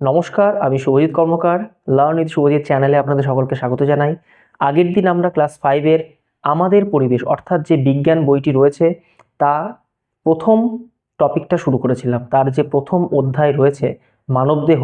নমস্কার, আমি Subhajit Karmakar learn with Subhajit চ্যানেলে আপনাদের সকলকে স্বাগত জানাই। আগের দিন আমরা ক্লাস ফাইভের আমাদের পরিবেশ, অর্থাৎ যে বিজ্ঞান বইটি রয়েছে, তা প্রথম টপিকটা শুরু করেছিলাম। তার যে প্রথম অধ্যায় রয়েছে, মানবদেহ,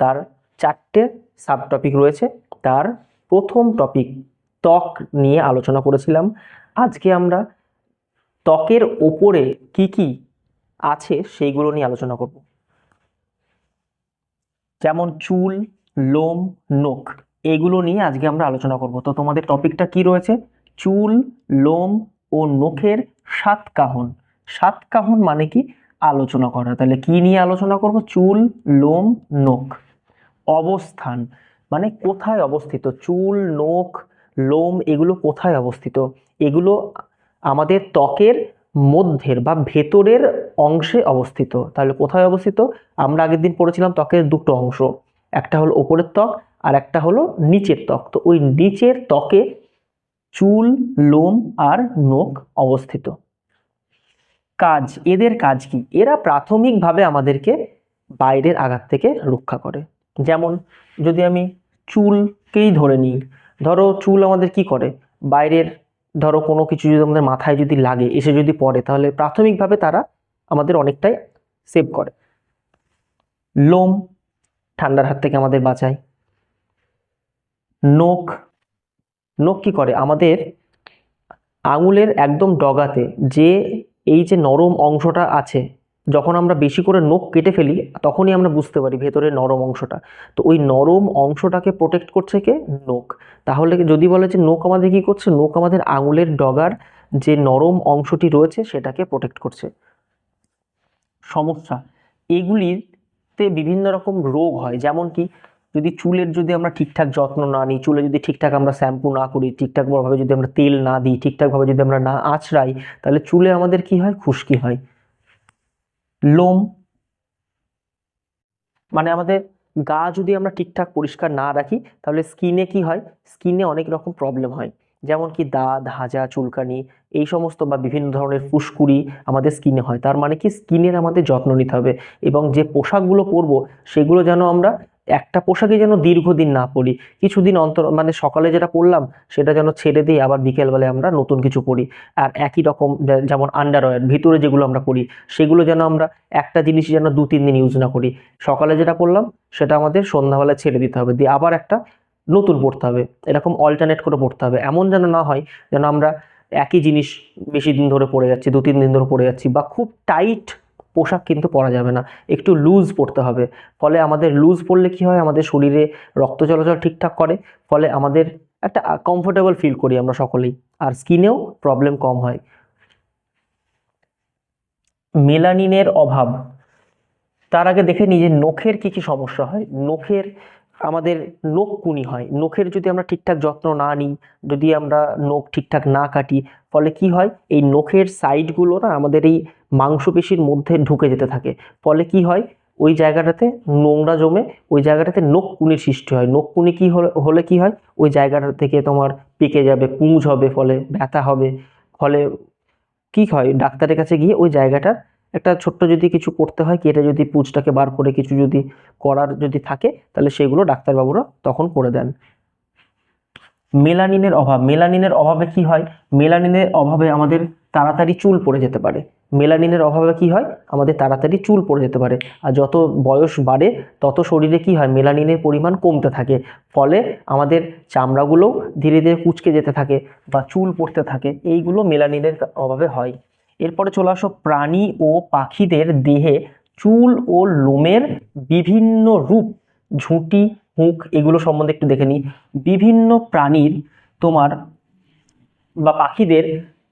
তার চারটে সাব টপিক রয়েছে। তার প্রথম টপিক ত্বক নিয়ে আলোচনা করেছিলাম। আজকে আমরা ত্বকের ওপরে কি কি আছে, সেইগুলো নিয়ে আলোচনা করব। যেমন চুল, লোম, নখ, এগুলো নিয়ে আজকে আমরা আলোচনা করব। তো তোমাদের টপিকটা কি রয়েছে? চুল, লোম ও নখের সাত কাহন। সাত কাহন মানে কি? আলোচনা করা। তাহলে কি নিয়ে আলোচনা করব? চুল, লোম, নখ। অবস্থান। মানে কোথায় অবস্থিত? চুল, নখ, লোম, এগুলো কোথায় অবস্থিত? এগুলো আমাদের ত্বকের মধ্যের বা ভেতরের অংশে অবস্থিত। তাহলে কোথায় অবস্থিত? আমরা আগের দিন পড়েছিলাম ত্বকের দুটো অংশ। একটা হলো ওপরের ত্বক আর একটা হলো নিচের ত্বক। তো ওই নিচের ত্বকে চুল, লোম আর নখ অবস্থিত। কাজ, এদের কাজ কি? এরা প্রাথমিকভাবে আমাদেরকে বাইরের আঘাত থেকে রক্ষা করে। যেমন যদি আমি চুলকেই ধরে নিই, ধরো চুল আমাদের কি করে? বাইরের ধরো কোনো কিছু যদি আমাদের মাথায় যদি লাগে, এসে যদি পড়ে, তাহলে প্রাথমিকভাবে তারা আমাদের অনেকটাই সেভ করে। লোম ঠান্ডার হাত থেকে আমাদের বাঁচায়। নখ নখ কি করে? আমাদের আঙুলের একদম ডগাতে যে এই যে নরম অংশটা আছে যখন আমরা বেশি করে নখ কেটে ফেলি, তখনই আমরা বুঝতে পারি ভেতরের নরম অংশটা। তো ওই নরম অংশটাকে প্রোটেক্ট করছে কে? নখ। তাহলে যদি বলে যে নখ আমাদের কী করছে? নখ আমাদের আঙুলের ডগার যে নরম অংশটি রয়েছে, সেটাকে প্রোটেক্ট করছে। সমস্যা, এগুলিতে বিভিন্ন রকম রোগ হয়। যেমন কি, যদি চুলের যদি আমরা ঠিকঠাক যত্ন না নিই, চুলে যদি ঠিকঠাক আমরা শ্যাম্পু না করি, ঠিকঠাকভাবে যদি আমরা তেল না দিই, ঠিকঠাকভাবে যদি আমরা না আঁচড়াই, তাহলে চুলে আমাদের কি হয়? খুশকি হয়। লোম। মানে আমাদের গা যদি আমরা ঠিকঠাক পরিষ্কার না রাখি, তাহলে স্কিনে কি হয়? স্কিনে অনেক রকম প্রবলেম হয়। যেমন কি দাঁত, হাজা, চুলকানি, এই সমস্ত বা বিভিন্ন ধরনের ফুসকুড়ি আমাদের স্কিনে হয়। তার মানে কি স্কিনের আমাদের যত্ন নিতে হবে এবং যে পোশাকগুলো পরবো, সেগুলো যেন আমরা একটা পোশাকে যেন দীর্ঘদিন না পরি। কিছুদিন অন্তর মানে সকালে যেটা পরলাম, সেটা যেন ছেড়ে দিয়ে আবার বিকেলবেলায় আমরা নতুন কিছু পরি। আর একই রকম যেমন আন্ডারওয়্যার ভিতরে যেগুলো আমরা পরি, সেগুলো যেন আমরা একটা জিনিস যেন দু, তিন দিন ইউজ না করি। সকালে যেটা পরলাম, সেটা আমাদের সন্ধ্যাবেলায় ছেড়ে দিতে হবে। দিয়ে আবার একটা নতুন পড়তে হবে। এরকম অল্টারনেট করে পড়তে হবে। এমন যেন না হয় যেন আমরা একই জিনিস বেশি দিন ধরে পড়ে যাচ্ছি, দু, তিন দিন ধরে পড়ে যাচ্ছি বা খুব টাইট পোশাক কিন্তু পরা যাবে না। একটু লুজ পড়তে হবে। ফলে আমাদের লুজ পড়লে কি হয়? আমাদের শরীরে রক্ত চলাচল ঠিকঠাক করে। ফলে আমাদের একটা কমফোর্টেবল ফিল করি আমরা সকলেই। আর স্কিনেও প্রবলেম কম হয়। মেলানিনের অভাব। তার আগে দেখে নিজের নখের কি কি সমস্যা হয়? নখের আমাদের নখ কুনি হয়। নখের যদি আমরা ঠিকঠাক যত্ন না নিই, যদি আমরা নখ ঠিকঠাক না কাটি, ফলে কি হয়? এই নখের সাইডগুলো না আমাদের এই মাংসপেশির মধ্যে ঢুকে যেতে থাকে। ফলে কি হয়? ওই জায়গাটাতে নোংরা জমে ওই জায়গাটাতে নখ কুনির সৃষ্টি হয়। নখ কুনি কি হলে হলে কি হয়? ওই জায়গাটা থেকে তোমার পেকে যাবে পুঁজ হবে, ফলে ব্যথা হবে। ফলে কি হয়? ডাক্তারের কাছে গিয়ে ওই জায়গাটার একটা ছোট্ট যদি কিছু করতে হয় কেটে যদি পুঁজটাকে বার করে কিছু যদি করার যদি থাকে, তাহলে সেগুলো ডাক্তারবাবুরা তখন করে দেন। মেলানিনের অভাব, মেলানিনের অভাবে কি হয়? মেলানিনের অভাবে আমাদের তাড়াতাড়ি চুল পড়ে যেতে পারে। মেলানিনের অভাবে কি হয়? আমাদের তাড়াতাড়ি চুল পড়ে যেতে পারে। আর যত বয়স বাড়ে, তত শরীরে কি হয়? মেলানিনের পরিমাণ কমতে থাকে। ফলে আমাদের চামড়াগুলোও ধীরে ধীরে কুচকে যেতে থাকে বা চুল পড়তে থাকে। এইগুলো মেলানিনের অভাবে হয়। এরপরে চলে আসো প্রাণী ও পাখিদের দেহে চুল ও লোমের বিভিন্ন রূপ, ঝুঁটি, হুঁক এগুলো সম্বন্ধে একটু দেখে নিই। বিভিন্ন প্রাণীর তোমার বা পাখিদের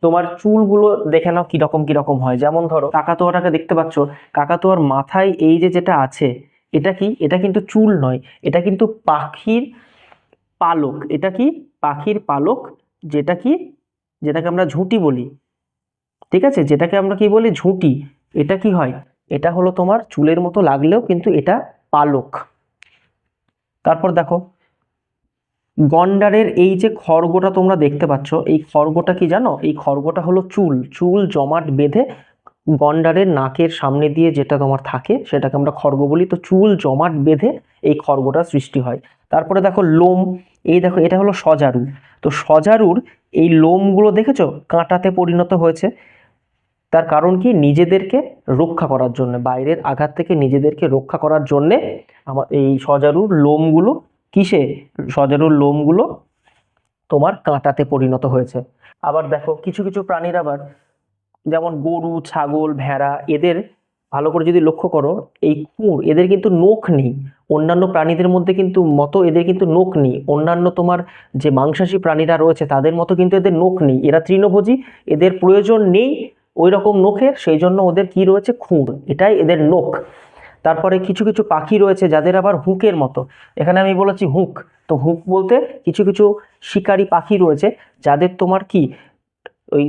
তোমার চুলগুলো দেখে নাও কীরকম কীরকম হয়। যেমন ধরো কাকাতুয়াটাকে দেখতে পাচ্ছ, কাকাতুয়ার মাথায় এই যে যেটা আছে, এটা কি? এটা কিন্তু চুল নয়, এটা কিন্তু পাখির পালক, এটা কি? পাখির পালক, যেটা কি? যেটাকে আমরা ঝুঁটি বলি। ঠিক আছে? যেটাকে আমরা কি বলি? ঝুঁটি। এটা কি হয়? এটা হলো তোমার চুলের মতো লাগলেও কিন্তু এটা পালক। তারপর দেখো, গন্ডারের এই যে খড়গোটা তোমরা দেখতে পাচ্ছ, এই খড়গোটা কি জানো? এই খড়গোটা হলো চুল। চুল জমাট বেঁধে গন্ডারের নাকের সামনে দিয়ে যেটা তোমার থাকে, সেটাকে আমরা খর্গ বলি। তো চুল জমাট বেঁধে এই খর্গটা সৃষ্টি হয়। তারপরে দেখো, লোম। এই দেখো, এটা হলো সজারু। তো সজারুর এই লোমগুলো দেখেছ? কাঁটাতে পরিণত হয়েছে। তার কারণ কি? নিজেদেরকে রক্ষা করার জন্য, বাইরের আঘাত থেকে নিজেদেরকে রক্ষা করার জন্যে আমার এই সজারুর লোমগুলো কিসে? সজারুর লোমগুলো তোমার কাঁটাতে পরিণত হয়েছে। আবার দেখো, কিছু কিছু প্রাণীর আবার যেমন গরু, ছাগল, ভেড়া, এদের ভালো করে যদি লক্ষ্য করো, এই কুঁড়, এদের কিন্তু নখ নেই। অন্যান্য প্রাণীদের মধ্যে কিন্তু মতো এদের কিন্তু নখ নেই। অন্যান্য তোমার যে মাংসাশী প্রাণীরা রয়েছে, তাদের মতো কিন্তু এদের নখ নেই। এরা তৃণভোজী, এদের প্রয়োজন নেই ওই রকম নখের, সেই জন্য ওদের কি রয়েছে? খুঁড় এটাই এদের নখ। তারপরে কিছু কিছু পাখি রয়েছে যাদের আবার হুঁকের মতো। এখানে আমি বলেছি হুঁক। তো হুঁক বলতে কিছু কিছু শিকারী পাখি রয়েছে যাদের তোমার কি? ওই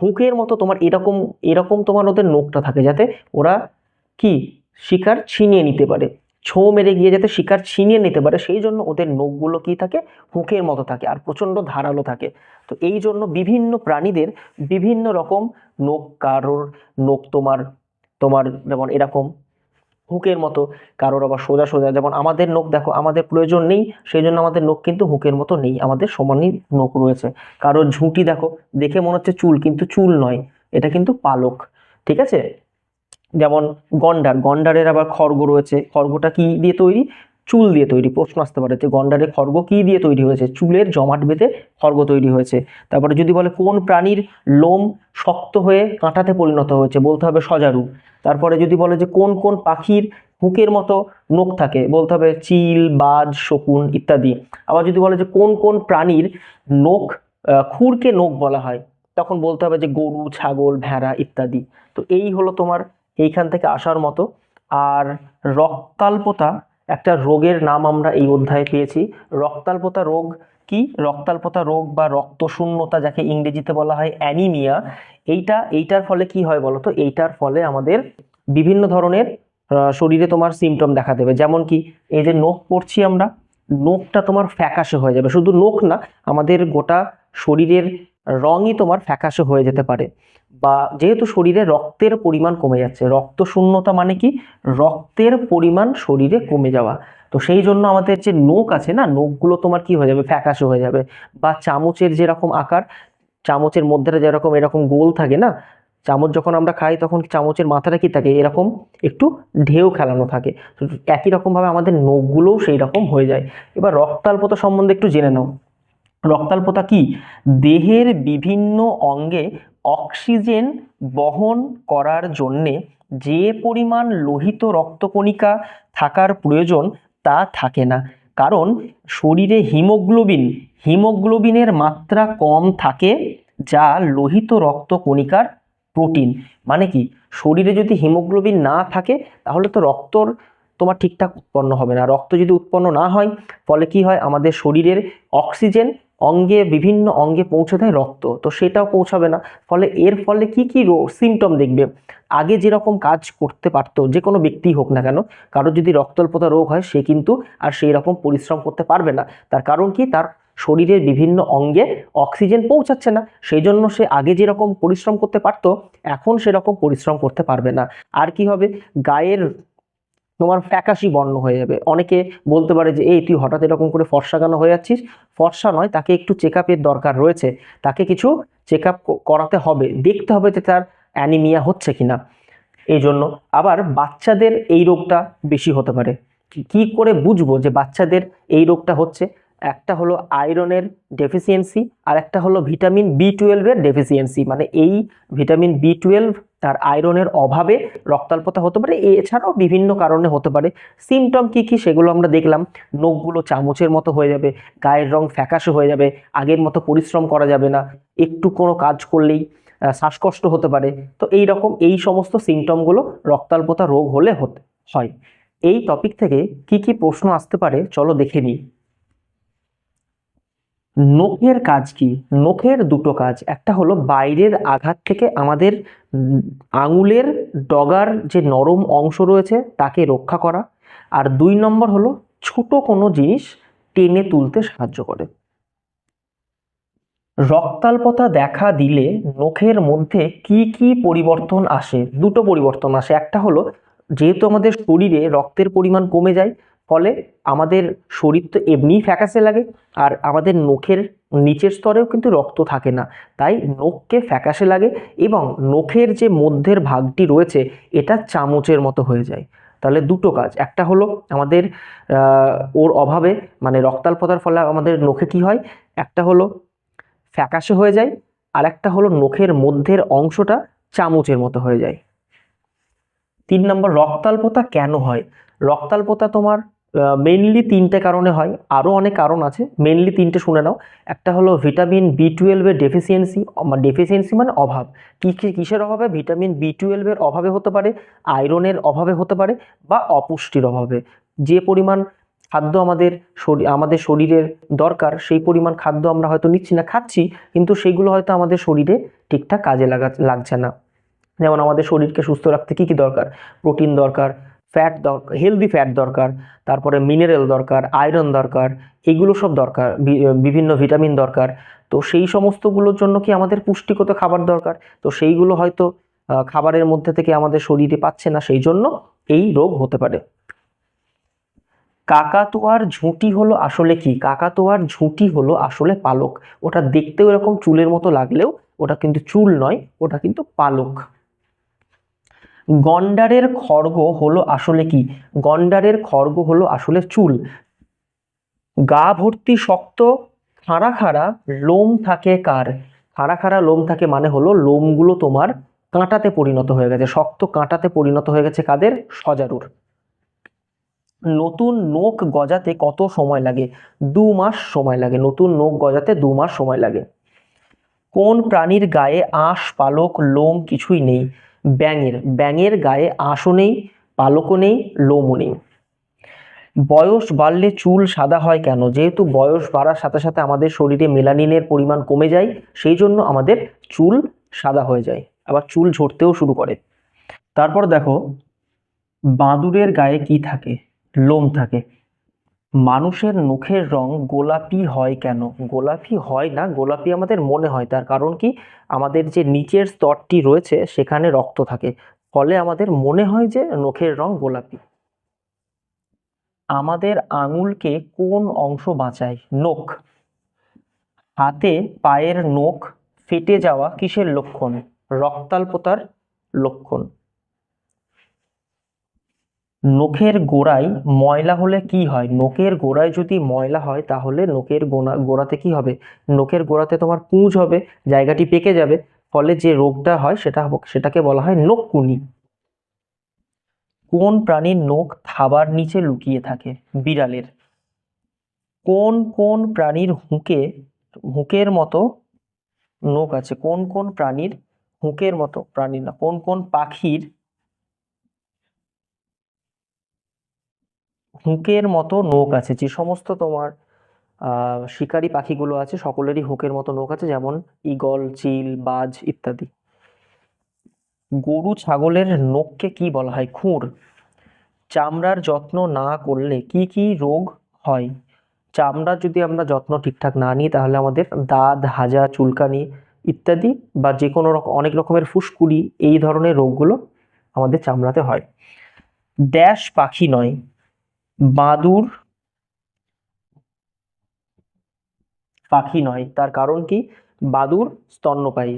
হুঁকের মতো তোমার এরকম এরকম তোমার ওদের নখটা থাকে যাতে ওরা কি? শিকার ছিনিয়ে নিতে পারে। ছোঁ মেরে গিয়ে যাতে শিকার ছিনিয়ে নিতে পারে, সেই জন্য ওদের নখগুলো কি থাকে? হুঁকের মতো থাকে আর প্রচণ্ড ধারালো থাকে। তো এই জন্য বিভিন্ন প্রাণীদের বিভিন্ন রকম নখ কারোর নখ তোমার তোমার যেমন এরকম হুকের মতো কারোর আবার সোজা সোজা, যেমন আমাদের নখ দেখো, আমাদের প্রয়োজন নেই সেই জন্য আমাদের নখ কিন্তু হুকের মতো নেই, আমাদের সমানই নখ রয়েছে। কারোর ঝুঁটি দেখো, দেখে মনে হচ্ছে চুল, কিন্তু চুল নয়, এটা কিন্তু পালক, ঠিক আছে? যেমন গন্ডার, গন্ডারের আবার খর্গ রয়েছে খর্গটা কি দিয়ে তৈরি? চুল দিয়ে তৈরি, প্রশ্ন আসতে পারে যে গন্ডারের খর্গ কি দিয়ে তৈরি হয়েছে? চুলের জমাট বেঁধে খর্গ তৈরি হয়েছে। তারপরে যদি বলে কোন প্রাণীর লোম শক্ত হয়ে কাঁটাতে পরিণত হয়েছে, বলতে হবে সজারু। তারপরে যদি বলে যে কোন কোন পাখির হুকের মতো নখ থাকে, বলতে হবে চিল, বাজ, শকুন ইত্যাদি। আবার যদি বলে যে কোন কোন প্রাণীর নখ খুরকে নখ বলা হয়, তখন বলতে হবে যে গরু, ছাগল, ভেড়া ইত্যাদি। তো এই হলো তোমার এইখান থেকে আসার মতো। আর রক্তাল্পতা একটা রোগের নাম আমরা এই অধ্যায়ে পেয়েছি। রক্তাল্পতা রোগ কি? রক্তাল্পতা রোগ বা রক্তশূন্যতা যাকে ইংরেজিতে বলা হয় অ্যানিমিয়া, এইটা, এইটার ফলে কি হয় বলো তো এইটার ফলে আমাদের বিভিন্ন ধরনের শরীরে তোমার সিমটম দেখা দেবে। যেমন কি, এই যে নখ পড়ছি আমরা, নখটা তোমার ফ্যাকাশে হয়ে যাবে। শুধু নখ না, আমাদের গোটা শরীরের রঙই তোমার ফ্যাকাশে হয়ে যেতে পারে। বা যেহেতু শরীরে রক্তের পরিমাণ কমে যাচ্ছে রক্ত শূন্যতা মানে কি? রক্তের পরিমাণ শরীরে কমে যাওয়া। তো সেই জন্য আমাদের যে নখ আছে না, নখগুলো তোমার কি হয়ে যাবে? ফ্যাকাশে হয়ে যাবে। বা চামচের যেরকম আকার, চামচের মধ্যেটা যেরকম এরকম গোল থাকে না, চামচ যখন আমরা খাই তখন চামচের মাথাটা কি থাকে? এরকম একটু ঢেউ খেলানো থাকে। তো একই রকমভাবে আমাদের নখগুলোও সেই রকম হয়ে যায়। এবার রক্তাল্পতা সম্বন্ধে একটু জেনে নাও। রক্তাল্পতা কি? দেহের বিভিন্ন অঙ্গে অক্সিজেন বহন করার জন্যে যে পরিমাণ লোহিত রক্তকণিকা থাকার প্রয়োজন তা থাকে না। কারণ শরীরে হিমোগ্লোবিন, হিমোগ্লোবিনের মাত্রা কম থাকে যা লোহিত রক্তকণিকার প্রোটিন। মানে কি? শরীরে যদি হিমোগ্লোবিন না থাকে, তাহলে তো রক্তর তোমার ঠিকঠাক উৎপন্ন হবে না। রক্ত যদি উৎপন্ন না হয়, ফলে কি হয়? আমাদের শরীরের অক্সিজেন অঙ্গে, বিভিন্ন অঙ্গে পৌঁছে দেয় রক্ত। তো সেটাও পৌঁছাবে না। ফলে এর ফলে কি কি সিমটম দেখবে? আগে যেরকম কাজ করতে পারতো, যে কোনো ব্যক্তিই হোক না কেন, কারোর যদি রক্তল্পতা রোগ হয়, সে কিন্তু আর সেই রকম পরিশ্রম করতে পারবে না। তার কারণ কি? তার শরীরের বিভিন্ন অঙ্গে অক্সিজেন পৌঁছাচ্ছে না। সেই জন্য সে আগে যেরকম পরিশ্রম করতে পারতো, এখন সেরকম পরিশ্রম করতে পারবে না। আর কি হবে? গায়ের তোমার ফ্যাকাশি বর্ণ হয়ে যাবে। অনেকে বলতে পারে যে, এই, তুই হঠাৎ এরকম করে ফর্সা কেন হয়ে যাচ্ছিস? ফর্সা নয়, তাকে একটু চেক দরকার রয়েছে। তাকে কিছু চেক করাতে হবে। দেখতে হবে যে তার অ্যানিমিয়া হচ্ছে কি না এই জন্য আবার বাচ্চাদের এই রোগটা বেশি হতে পারে। কি করে বুঝব যে বাচ্চাদের এই রোগটা হচ্ছে? একটা হলো আয়রনের ডেফিসিয়েন্সি আর একটা হলো ভিটামিন বি টুয়েলভের ডেফিসিয়েন্সি। মানে এই ভিটামিন বি টুয়েলভ আর আয়রনের অভাবে রক্তাল্পতা হতে পারে। এছাড়াও বিভিন্ন কারণে হতে পারে। সিমটম কি কি সেগুলো আমরা দেখলাম। নখগুলো চামচের মতো হয়ে যাবে, গায়ের রং ফ্যাকাশে হয়ে যাবে, আগের মতো পরিশ্রম করা যাবে না, একটু কোনো কাজ করলেই শ্বাসকষ্ট হতে পারে। তো এই রকম এই সমস্ত সিমটমগুলো রক্তাল্পতা রোগ হলে হতে হয়। এই টপিক থেকে কি কি প্রশ্ন আসতে পারে, চলো দেখে নিই। নখের কাজ কি? নখের দুটো কাজ। একটা হলো বাইরের আঘাত থেকে আমাদের আঙুলের ডগার যে নরম অংশ রয়েছে, তাকে রক্ষা করা। আর দুই নম্বর হলো ছোট কোনো জিনিস টেনে তুলতে সাহায্য করে। রক্তাল্পতা দেখা দিলে নখের মধ্যে কি কি পরিবর্তন আসে? দুটো পরিবর্তন আসে। একটা হলো যেহেতু আমাদের শরীরে রক্তের পরিমাণ কমে যায় ফলে আমাদের শরীর তো এমনিই ফ্যাকাসে লাগে আর আমাদের নখের নিচের স্তরেও কিন্তু রক্ত থাকে না। তাই নখকে ফ্যাকাসে লাগে এবং নখের যে মধ্যের ভাগটি রয়েছে, এটা চামচের মতো হয়ে যায়। তাহলে দুটো কাজ। একটা হলো আমাদের ওর অভাবে মানে রক্তাল্পতার ফলে আমাদের নখে কি হয়? একটা হলো ফ্যাকাশে হয়ে যায় আর একটা হলো নখের মধ্যের অংশটা চামচের মতো হয়ে যায়। তিন নম্বর, রক্তাল্পতা কেন হয়? রক্তাল্পতা তোমার মেনলি তিনটে কারণে হয় আরও অনেক কারণ আছে মেনলি তিনটে শুনে নাও। একটা হলো ভিটামিন বি টুয়েলভের ডেফিসিয়েন্সি ডেফিসিয়েন্সি মানে অভাব। কিসের অভাবে? ভিটামিন বি টুয়েলভের অভাবে হতে পারে আয়রনের অভাবে হতে পারে, বা অপুষ্টির অভাবে। যে পরিমাণ খাদ্য আমাদের শরীর আমাদের শরীরের দরকার, সেই পরিমাণ খাদ্য আমরা হয়তো নিচ্ছি না, খাচ্ছি, কিন্তু সেগুলো হয়তো আমাদের শরীরে ঠিকঠাক কাজে লাগা, লাগছে না। যেমন আমাদের শরীরকে সুস্থ রাখতে কী কী দরকার? প্রোটিন দরকার ফ্যাট দরকার হেলদি ফ্যাট দরকার, তারপরে মিনারেল দরকার আয়রন দরকার, এগুলো সব দরকার বিভিন্ন ভিটামিন দরকার। তো সেই সমস্তগুলোর জন্য কি আমাদের পুষ্টিগত খাবার দরকার? তো সেইগুলো হয়তো খাবারের মধ্যে থেকে আমাদের শরীরে পাচ্ছে না, সেই জন্য এই রোগ হতে পারে। কাকাতুয়ার ঝুঁটি হলো আসলে কি? কাকাতুয়ার ঝুঁটি হলো আসলে পালক। ওটা দেখতেও এরকম চুলের মতো লাগলেও ওটা কিন্তু চুল নয়, ওটা কিন্তু পালক। গন্ডারের খর্গ হলো আসলে কি? গন্ডারের খর্গ হলো আসলে চুল। গা ভর্তি শক্ত, খাড়া খাড়া লোম থাকে কার? খাড়া খাড়া লোম থাকে মানে হলো লোমগুলো তোমার কাঁটাতে পরিণত হয়ে গেছে, শক্ত কাঁটাতে পরিণত হয়ে গেছে কাদের? সজারুর। নতুন নখ গজাতে কত সময় লাগে? দু মাস সময় লাগে। নতুন নখ গজাতে দু মাস সময় লাগে। কোন প্রাণীর গায়ে আঁশ, পালক, লোম কিছুই নেই। ব্যাঙের ব্যাঙের গায়ে আঁশও নেই, পালকও নেই, লোমও নেই। বয়স বাড়লে চুল সাদা হয় কেন? যেহেতু বয়স বাড়ার সাথে সাথে আমাদের শরীরে মেলানিনের পরিমাণ কমে যায়, সেই জন্য আমাদের চুল সাদা হয়ে যায়, আবার চুল ঝরতেও শুরু করে। তারপর দেখো বাদুড়ের গায়ে কি থাকে? লোম থাকে। মানুষের নখের রং গোলাপি হয় কেন? গোলাপি হয় না, গোলাপি আমাদের মনে হয়। তার কারণ কি? আমাদের যে নিচের স্তরটি রয়েছে, সেখানে রক্ত থাকে। ফলে আমাদের মনে হয় যে নখের রং গোলাপি। আমাদের আঙুলকে কোন অংশ বাঁচায়? নখ। হাতে, পায়ের নখ ফেটে যাওয়া কিসের লক্ষণ? রক্তাল্পতার লক্ষণ। নখের গোড়ায় ময়লা হলে কি হয়? নখের গোড়ায় যদি ময়লা হয়, তাহলে নখের গোড়া গোড়াতে কি হবে? নখের গোড়াতে তোমার পুঁজ হবে, জায়গাটি পেকে যাবে। ফলে যে রোগটা হয়, সেটা সেটাকে বলা হয় নখকুনি। কোন প্রাণীর নখ থাবার নিচে লুকিয়ে থাকে? বিড়ালের। কোন কোন প্রাণীর হুঁকে, হুঁকের মতো নখ আছে? কোন কোন প্রাণীর হুঁকের মতো প্রাণী না? কোন কোন পাখির হুঁকের মতো নখ আছে, যে সমস্ত তোমার শিকারী পাখিগুলো আছে, সকলেরই হুঁকের মতো নখ আছে, যেমন ঈগল, চিল, বাজ ইত্যাদি। গরু ছাগলের নখকে কি বলা হয়? খুঁড়। চামড়ার যত্ন না করলে কি কি রোগ হয়? চামড়ার যদি আমরা যত্ন ঠিকঠাক না নিই, তাহলে আমাদের দাঁত, হাজা, চুলকানি ইত্যাদি বা যে কোনো রকম অনেক রকমের ফুসকুড়ি, এই ধরনের রোগগুলো আমাদের চামড়াতে হয়। ড্যাশ পাখি নয়। বাদুর পাখি নয়। তার কারণ কি? বাদুর স্তন্যপায়ী।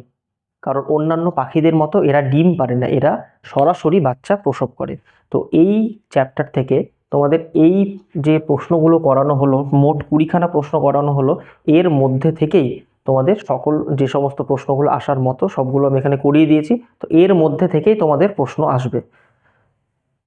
কারণ অন্যান্য পাখিদের মতো এরা ডিম পারে না, এরা সরাসরি বাচ্চা প্রসব করে। তো এই চ্যাপ্টার থেকে তোমাদের এই যে প্রশ্নগুলো করানো হলো, মোট কুড়িখানা প্রশ্ন করানো হলো, এর মধ্যে থেকেই তোমাদের সকল, যে সমস্ত প্রশ্নগুলো আসার মতো সবগুলো আমি এখানে করিয়ে দিয়েছি। তো এর মধ্যে থেকেই তোমাদের প্রশ্ন আসবে।